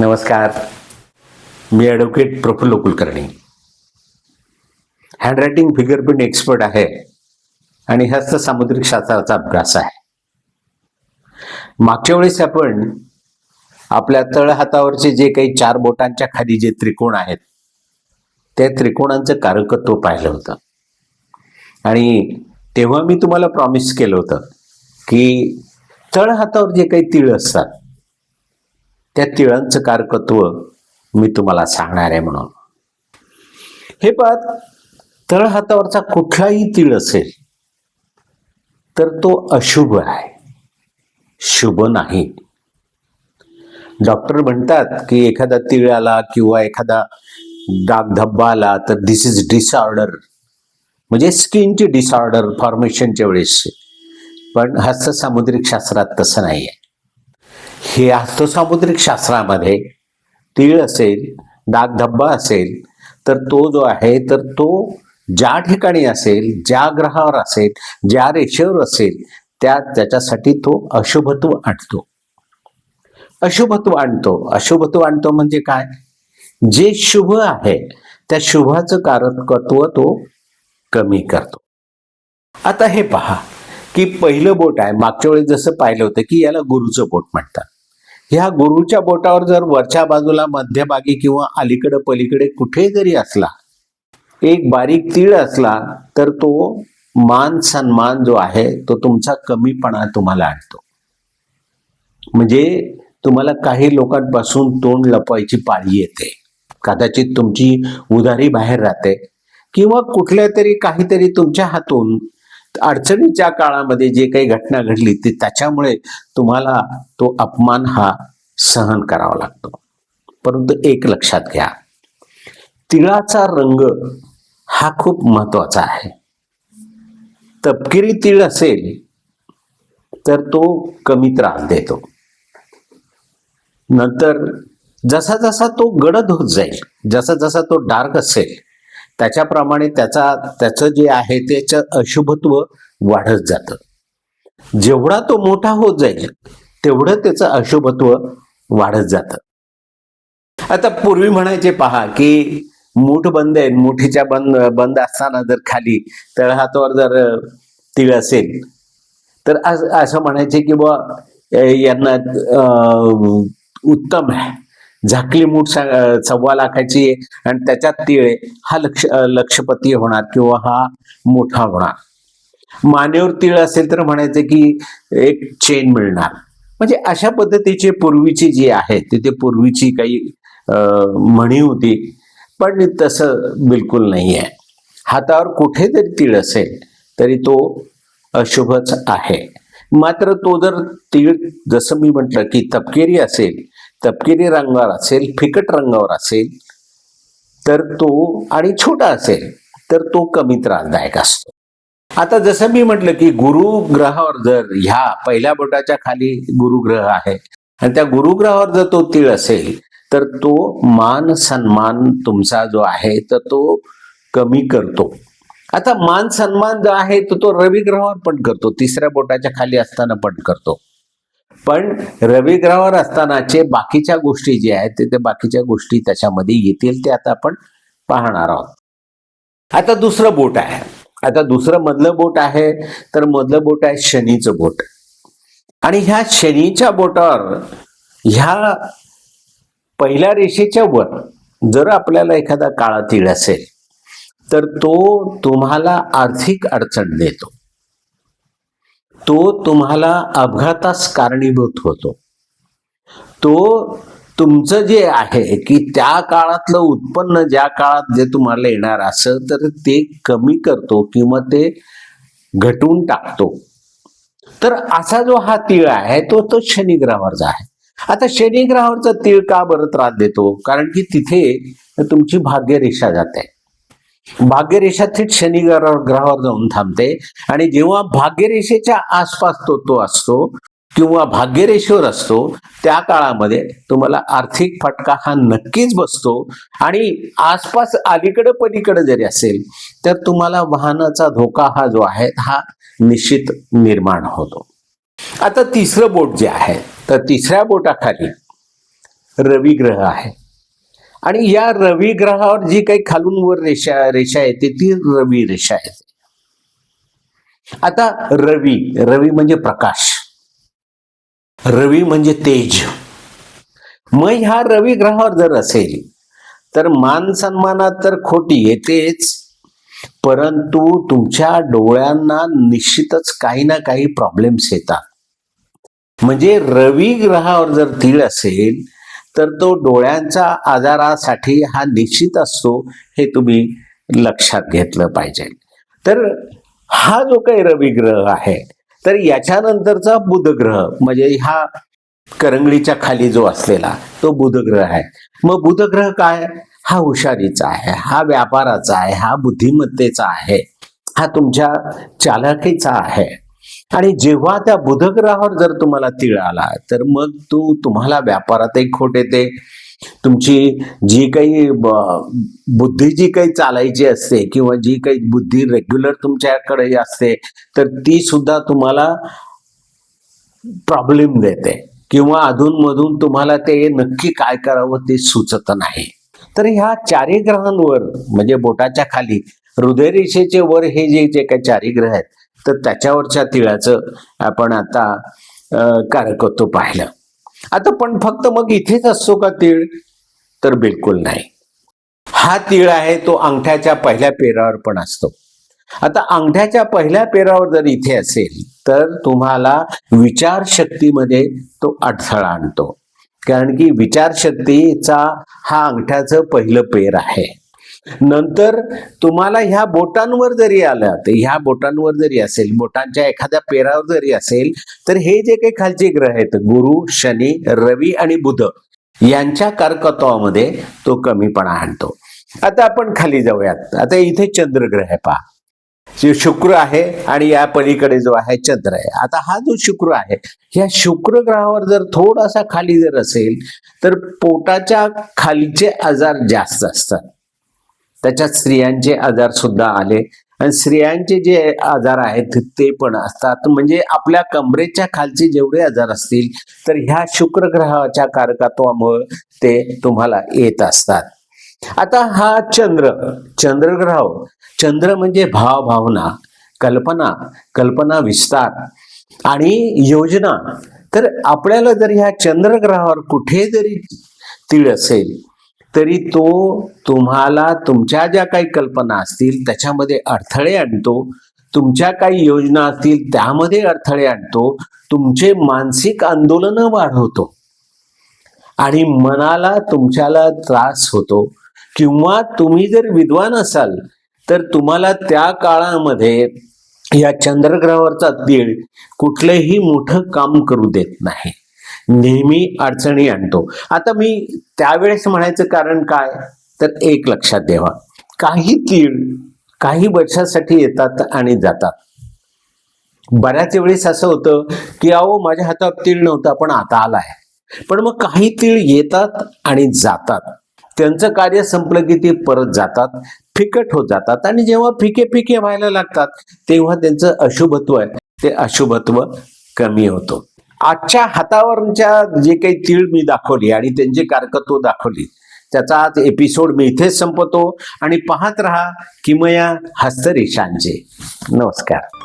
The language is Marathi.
नमस्कार. मी advocate Praful Kulkarni. Handwriting fingerprint expert आहे आणि हस्त सामुद्रिक शास्त्राचा अभ्यास आहे. मागच्या वेळेस आपण आपल्या तळहातावरचे जे काही चार बोटांच्या खाली जे त्रिकोण आहेत त्या त्रिकोणांचं कारकत्व पाहिलं होतं. आणि तेव्हा मी तुम्हाला प्रॉमिस केलं होतं की तळहातावर जे काही तीळ असतात त्या तिळांचं कारकत्व मी तुम्हाला सांगणार आहे म्हणून. हे पद तळ हातावरचा कुठलाही तीळ असेल तर तो अशुभ आहे. शुभ नाही. डॉक्टर म्हणतात की एखादा तीळ आला किंवा एखादा डाग धब्बा आला तर दिस इज डिसऑर्डर म्हणजे स्किनची डिसऑर्डर फॉर्मेशनच्या वेळेस. पण हस्तसामुद्रिक शास्त्रात तसं नाही आहे हे हस्तसामुद्रिक शास्त्रामध्ये तीळ असेल डाग धब्बा असेल तर तो जो आहे तर तो ज्या ठिकाणी असेल ज्या ग्रहावर असेल ज्या रेषेवर असेल त्या त्याच्यासाठी तो अशुभत्व आणतो. अशुभत्व आणतो. अशुभत्व आणतो म्हणजे काय? जे शुभ आहे त्या शुभाचं कारकत्व तो कमी करतो. आता हे पहा की पहिलं बोट आहे मागच्या वेळेस जसं पाहिलं होतं की याला गुरुचं बोट म्हणतात. ह्या गुरुच्या बोटावर जर वरच्या बाजूला मध्यभागी किंवा अलीकडे पलीकडे कुठे जरी असला एक बारीक तीळ असला तर तो मान सन्मान जो आहे तो तुमचा कमीपणा तुम्हाला आणतो. म्हणजे तुम्हाला काही लोकांपासून तोंड लपवायची पाळी येते. कदाचित तुमची उधारी बाहेर राहते. किंवा कुठल्या तरी काहीतरी तुमच्या हातून अडचणीच्या काळामध्ये जे काही घटना घडली ती त्याच्यामुळे तुम्हाला तो अपमान हा सहन करावा लागतो. परंतु एक लक्षात घ्या. तिळाचा रंग हा खूप महत्त्वाचा आहे. तपकिरी तीळ असेल तर तो कमी त्रास देतो. नंतर जसा जसा तो गडद होत जाईल जसा जसा तो डार्क असेल त्याच्याप्रमाणे त्याचा त्याचं जे आहे त्याचं अशुभत्व वाढत जातं. जेवढा तो मोठा होत जाईल तेवढं त्याचं अशुभत्व वाढत जातं. आता पूर्वी म्हणायचे पहा की मूठ बंद आहे मुठीच्या बंद बंद असताना जर खाली तळहातावर जर तीळ असेल तर असं म्हणायचे की बा यांना उत्तम आहे. झाकली मूठ सव्वा लाखाची आहे आणि त्याच्यात तीळ आहे. हा लक्ष लक्षपती होणार किंवा हा मोठा होणार. मानेवर तीळ असेल तर म्हणायचं की एक चेन मिळणार. म्हणजे अशा पद्धतीची पूर्वीची जी आहे तिथे पूर्वीची काही अं, म्हणी होती पण तसं बिलकुल नाही आहे. हातावर कुठे जरी तीळ असेल तरी तो अशुभच आहे. मात्र तो जर तीळ जसं मी म्हटलं की तपकेरी असेल तपकिरी रंगावर असेल फिकट रंगावर असेल तर तो आणि छोटा असेल तर तो कमी त्रासदायक असतो. आता जसं मी म्हटलं की गुरु ग्रहावर जर ह्या पहिल्या बोटाच्या खाली गुरुग्रह आहे आणि त्या गुरुग्रहावर जर तो तीळ असेल तर तो मान सन्मान तुमचा जो आहे तर तो कमी करतो. आता मान सन्मान जो आहे तो तो रवी ग्रहावर पण करतो तिसऱ्या बोटाच्या खाली असताना पण करतो. पण रविग्रहावर असतानाचे बाकीच्या गोष्टी जे आहेत ते- ते बाकीच्या गोष्टी त्याच्यामध्ये येतील ते आता आपण पाहणार आहोत. आता दुसरं बोट आहे. आता दुसरं मधलं बोट आहे तर मधलं बोट आहे शनीचं बोट. आणि ह्या शनीच्या बोटावर ह्या पहिल्या रेषेच्या वर जर आपल्याला एखादा काळा तीळ असेल तर तो तुम्हाला आर्थिक अडचण देतो. तो तुम्हाला अपघातास कारणीभूत होतो. तो तुमचं जे आहे की त्या काळातलं उत्पन्न ज्या काळात जे तुम्हाला येणार असं तर ते कमी करतो किंवा ते घटवून टाकतो. तर असा जो हा तीळ आहे तो तो शनिग्रहावरचा आहे. आता शनिग्रहावरचा तीळ का बरं त्रास देतो? कारण की तिथे तुमची भाग्यरेषा जाते. भाग्यरेषा थेट शनी ग्रहावर जाऊन थांबते. आणि जेव्हा भाग्यरेषेच्या आसपास तो तो असतो किंवा भाग्यरेषेवर असतो त्या काळामध्ये तुम्हाला आर्थिक फटका हा नक्कीच बसतो. आणि आसपास अलीकडे पलीकडे जरी असेल तर तुम्हाला वाहनाचा धोका हा जो आहे हा निश्चित निर्माण होतो. आता तिसरं बोट जे आहे तर तिसऱ्या बोटाखाली रवी ग्रह आहे. आणि या रवी ग्रहावर जी काही खालून वर रेषा रेषा येते ती रवी रेषा येते. आता रवी रवी म्हणजे प्रकाश. रवी म्हणजे तेज. मग ह्या रवी ग्रहावर जर असेल तर मान सन्मानात तर खोटी येतेच परंतु तुमच्या डोळ्यांना निश्चितच काही ना काही प्रॉब्लेम्स येतात. म्हणजे रवी ग्रहावर जर तीळ असेल तर तो डोळ्यांचा आजारासाठी हा निश्चित असतो हे तुम्ही लक्षात घेतलं पाहिजे. तर हा जो काही रवी ग्रह आहे तर याच्यानंतरचा बुध ग्रह म्हणजे हा करंगळीच्या खाली जो असलेला तो बुध ग्रह आहे. मग बुध ग्रह काय? हा हुशारीचा आहे हा व्यापाराचा आहे हा बुद्धिमत्तेचा आहे हा तुमच्या चालाकीचा आहे. आणि जेव्हा त्या बुधग्रहावर जर तुम्हाला तीळ आला तर मग तो तुम्हाला व्यापारातही खोट येते. तुमची जी काही बुद्धी जी काही चालायची असते किंवा जी काही बुद्धी रेग्युलर तुमच्याकडे असते तर ती सुद्धा तुम्हाला प्रॉब्लेम देते. किंवा अधूनमधून तुम्हाला ते नक्की काय करावं ते सुचत नाही. तर ह्या चारी ग्रहांवर म्हणजे बोटाच्या खाली हृदयरेषेचे वर हे जे जे काही चारी ग्रह आहेत तर त्याच्यावरच्या तिळाचं आपण आता अं, कारकत्व पाहिलं. आता पण फक्त मग इथेच असतो का तीळ? तर बिलकुल नाही. हा तीळ आहे तो अंगठ्याच्या पहिल्या पेरावर पण असतो. आता अंगठ्याच्या पहिल्या पेरावर जर इथे असेल तर तुम्हाला विचारशक्तीमध्ये तो अडथळा आणतो. कारण की विचारशक्तीचा हा अंगठ्याचं पहिलं पेर आहे. नंतर तुम्हाला ह्या बोटांवर जरी आलं तर ह्या बोटांवर जरी असेल बोटांच्या एखाद्या पेरावर जरी असेल तर हे जे काही खालचे ग्रह आहेत गुरु शनी रवी आणि बुध यांच्या कारकत्वामध्ये तो कमीपणा आणतो. आता आपण खाली जाऊयात. आता इथे चंद्रग्रह आहे पहा. शुक्र आहे आणि या पलीकडे जो आहे चंद्र आहे. आता हा जो शुक्र आहे या शुक्र ग्रहावर जर थोडासा खाली जर असेल तर पोटाच्या खालीचे आजार जास्त असतात. त्याच्यात स्त्रियांचे आजार सुद्धा आले. आणि स्त्रियांचे जे आजार आहेत ते पण असतात. म्हणजे आपल्या कमरेच्या खालचे जेवढे आजार असतील तर ह्या शुक्र ग्रहाच्या कारकत्वामुळे ते तुम्हाला येत असतात. आता हा चंद्र चंद्रग्रह. चंद्र म्हणजे भाव भावना कल्पना कल्पना विस्तार आणि योजना. तर आपल्याला जर ह्या चंद्रग्रहावर कुठे जरी तीळ असेल तरी तो तुम्हाला तुमच्या ज्या काही कल्पना असतील त्याच्यामध्ये अडथळे आणतो. तुमच्या काही योजना असतील त्यामध्ये अडथळे आणतो. तुमचे मानसिक आंदोलन वाढवतो. आणि मनाला तुमच्याला त्रास होतो. किंवा तुम्ही जर विद्वान असाल तर तुम्हाला त्या काळामध्ये या चंद्रग्रहावरचा तीळ कुठलंही मोठं काम करू देत नाही. नेहमी अडचणी आणतो. आता मी त्यावेळेस म्हणायचं कारण काय? तर एक लक्षात ठेवा. काही तीळ काही वर्षासाठी येतात आणि जातात. बऱ्याच वेळेस असं होतं की अहो माझ्या हातात तीळ नव्हता पण आता आलाय. पण मग काही तीळ येतात आणि जातात. त्यांचं कार्य संपलं की ते परत जातात फिकट होत जातात आणि जेव्हा फिके फिके व्हायला लागतात तेव्हा त्यांचं अशुभत्व आहे. ते अशुभत्व कमी होतं. आजच्या हातावरच्या जे काही तीळ मी दाखवली आणि त्यांची कारकत्व दाखवली त्याचा आज एपिसोड मी इथेच संपवतो. आणि पाहत रहा किमया हस्तरेषांचे. नमस्कार.